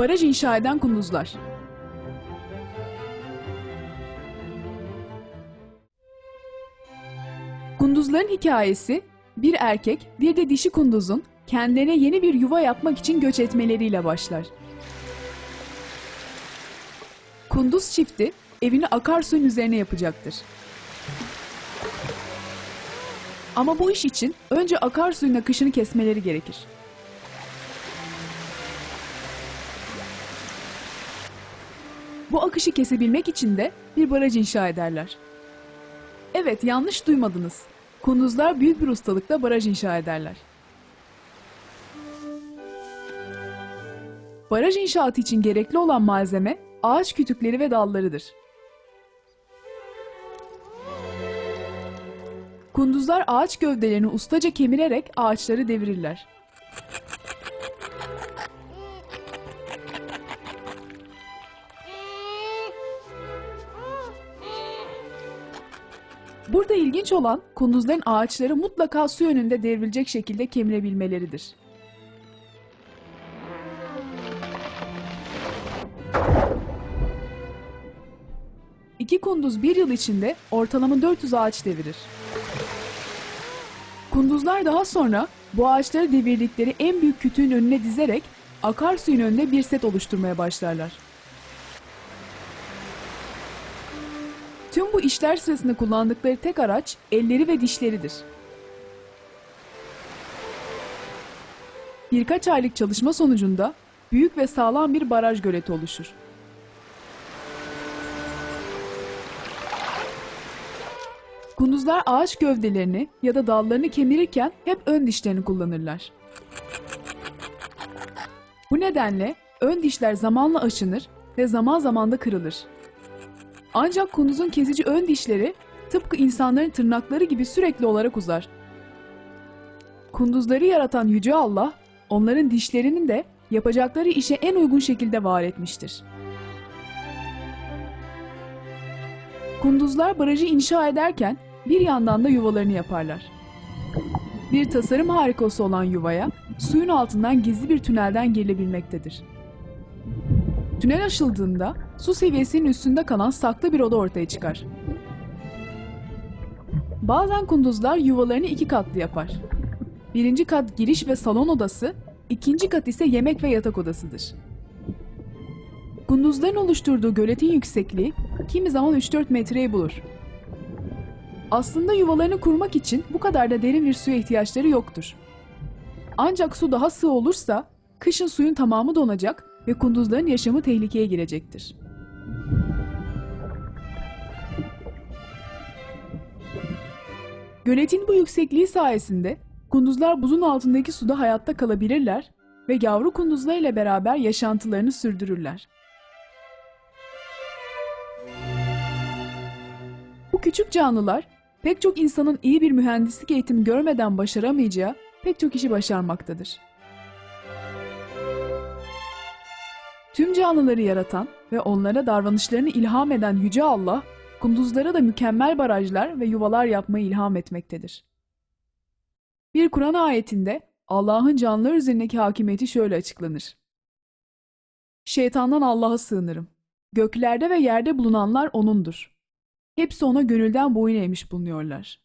Baraj inşa eden kunduzlar. Kunduzların hikayesi bir erkek bir de dişi kunduzun kendilerine yeni bir yuva yapmak için göç etmeleriyle başlar. Kunduz çifti evini akarsuyun üzerine yapacaktır. Ama bu iş için önce akarsuyun akışını kesmeleri gerekir. Bu akışı kesebilmek için de bir baraj inşa ederler. Evet, yanlış duymadınız. Kunduzlar büyük bir ustalıkla baraj inşa ederler. Baraj inşaatı için gerekli olan malzeme ağaç kütükleri ve dallarıdır. Kunduzlar ağaç gövdelerini ustaca kemirerek ağaçları devirirler. Burada ilginç olan kunduzların ağaçları mutlaka su yönünde devrilecek şekilde kemirebilmeleridir. İki kunduz bir yıl içinde ortalama 400 ağaç devirir. Kunduzlar daha sonra bu ağaçları devirdikleri en büyük kütüğün önüne dizerek akarsuyun önüne bir set oluşturmaya başlarlar. Tüm bu işler sırasında kullandıkları tek araç elleri ve dişleridir. Birkaç aylık çalışma sonucunda büyük ve sağlam bir baraj göleti oluşur. Kunduzlar ağaç gövdelerini ya da dallarını kemirirken hep ön dişlerini kullanırlar. Bu nedenle ön dişler zamanla aşınır ve zaman zaman da kırılır. Ancak kunduzun kesici ön dişleri tıpkı insanların tırnakları gibi sürekli olarak uzar. Kunduzları yaratan Yüce Allah, onların dişlerinin de yapacakları işe en uygun şekilde var etmiştir. Kunduzlar barajı inşa ederken bir yandan da yuvalarını yaparlar. Bir tasarım harikası olan yuvaya suyun altından gizli bir tünelden girilebilmektedir. Tünel aşıldığında su seviyesinin üstünde kalan saklı bir oda ortaya çıkar. Bazen kunduzlar yuvalarını iki katlı yapar. Birinci kat giriş ve salon odası, ikinci kat ise yemek ve yatak odasıdır. Kunduzların oluşturduğu göletin yüksekliği kimi zaman 3-4 metreyi bulur. Aslında yuvalarını kurmak için bu kadar da derin bir suya ihtiyaçları yoktur. Ancak su daha sığ olursa kışın suyun tamamı donacak ve kunduzların yaşamı tehlikeye girecektir. Göletin bu yüksekliği sayesinde kunduzlar buzun altındaki suda hayatta kalabilirler ve yavru kunduzlar ile beraber yaşantılarını sürdürürler. Bu küçük canlılar pek çok insanın iyi bir mühendislik eğitimi görmeden başaramayacağı pek çok işi başarmaktadır. Tüm canlıları yaratan ve onlara davranışlarını ilham eden Yüce Allah, kunduzlara da mükemmel barajlar ve yuvalar yapmayı ilham etmektedir. Bir Kur'an ayetinde Allah'ın canlılar üzerindeki hakimiyeti şöyle açıklanır. Şeytandan Allah'a sığınırım. Göklerde ve yerde bulunanlar O'nundur. Hepsi O'na gönülden boyun eğmiş bulunuyorlar.